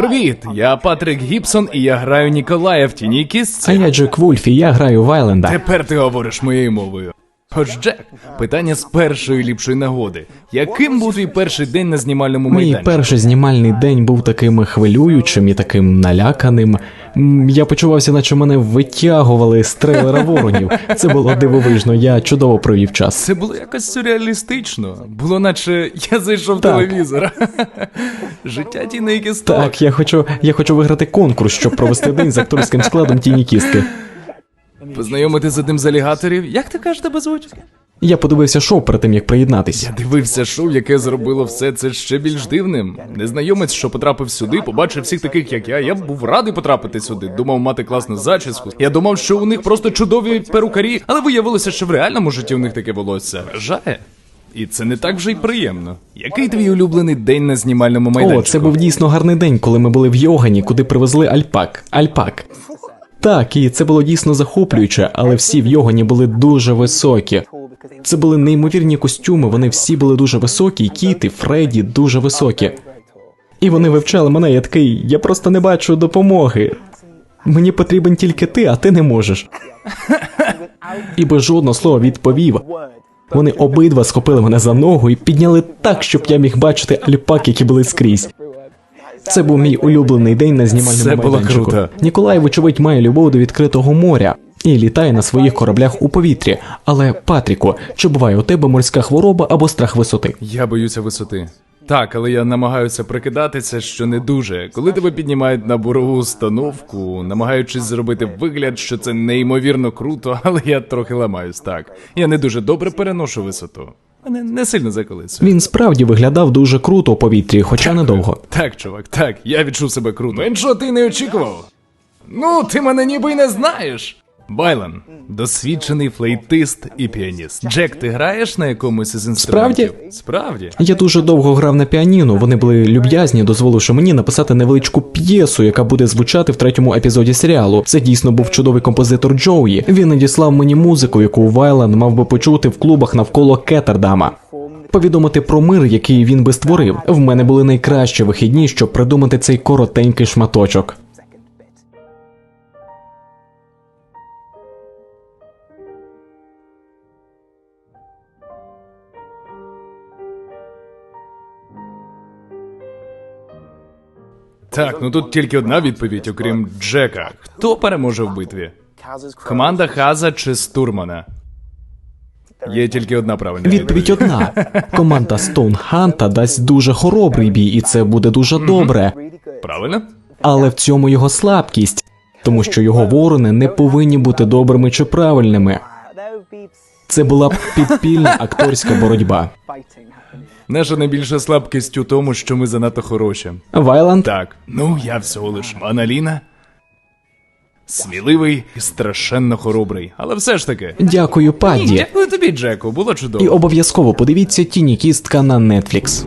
Привіт, я Патрик Гібсон, і я граю Ніколая в тіні А я Джек Вульф, і я граю Вайленда. Тепер ти говориш моєю мовою. Хоч Джек, питання з першої ліпшої нагоди. Яким був твій перший день на знімальному Мій перший знімальний день був таким хвилюючим і таким наляканим. Я почувався, наче мене витягували з трейлера воронів. Це було дивовижно, я чудово провів час. Це було якось сюрреалістично. Було наче я зайшов Так. телевізор. Життя тіни кісток. Так, я хочу, я хочу виграти конкурс, щоб провести день з акторським складом тіні кістки. Познайомити з одним з алігаторів. Як ти кажеш тебе звуть? Я подивився шоу перед тим, як приєднатися. Я дивився шоу, яке зробило все це ще більш дивним. Незнайомець, що потрапив сюди, побачив всіх таких, як я. Я був радий потрапити сюди. Думав мати класну зачіску. Я думав, що у них просто чудові перукарі, але виявилося, що в реальному житті у них таке волосся. Вражає. І це не так вже й приємно. Який твій улюблений день на знімальному майданчику? О, це був дійсно гарний день, коли ми були в Йогані, куди привезли альпак. Альпак. Так, і це було дійсно захоплююче, але всі в Йогані були дуже високі. Це були неймовірні костюми, вони всі були дуже високі, і Кіт, і Фредді дуже високі. І вони вивчали мене, я такий, я просто не бачу допомоги. Мені потрібен тільки ти, а ти не можеш. І без жодного слова відповів. Вони обидва схопили мене за ногу і підняли так, щоб я міг бачити альпак, які були скрізь. Це був мій улюблений день на знімальному Це було майданчику. круто. Ніколай, вочевидь, має любов до відкритого моря і літає на своїх кораблях у повітрі. Але Патріку, чи буває у тебе морська хвороба або страх висоти? Я боюся висоти. Так, але я намагаюся прикидатися, що не дуже. Коли тебе піднімають на бурову установку, намагаючись зробити вигляд, що це неймовірно круто, але я трохи ламаюсь так. Я не дуже добре переношу висоту. Мене не сильно заколисує. Він справді виглядав дуже круто у повітрі, хоча недовго. Так, чувак, так, я відчув себе круто. Меншого ти не очікував. Ну, ти мене ніби й не знаєш. Байлен, досвідчений флейтист і піаніст. Джек, ти граєш на якомусь із інструментів? Справді? Справді. Я дуже довго грав на піаніно. Вони були люб'язні, дозволивши мені написати невеличку п'єсу, яка буде звучати в третьому епізоді серіалу. Це дійсно був чудовий композитор Джоуї. Він надіслав мені музику, яку Вайлен мав би почути в клубах навколо Кеттердама. Повідомити про мир, який він би створив. В мене були найкращі вихідні, щоб придумати цей коротенький шматочок. Так, ну тут тільки одна відповідь, окрім Джека. Хто переможе в битві? Команда Хаза чи Стурмана? Є тільки одна правильна Відповідь одна: команда Стоунханта дасть дуже хоробрий бій, і це буде дуже добре. Правильно? Але в цьому його слабкість, тому що його ворони не повинні бути добрими чи правильними. Це була б підпільна акторська боротьба. Наша найбільша слабкість у тому, що ми занадто хороші. Вайланд, Так, ну я всього лиш Маналіна. Сміливий і страшенно хоробрий. Але все ж таки. дякую, Падді. дякую тобі, Джеку, було чудово. І обов'язково подивіться тіні кістка на Netflix.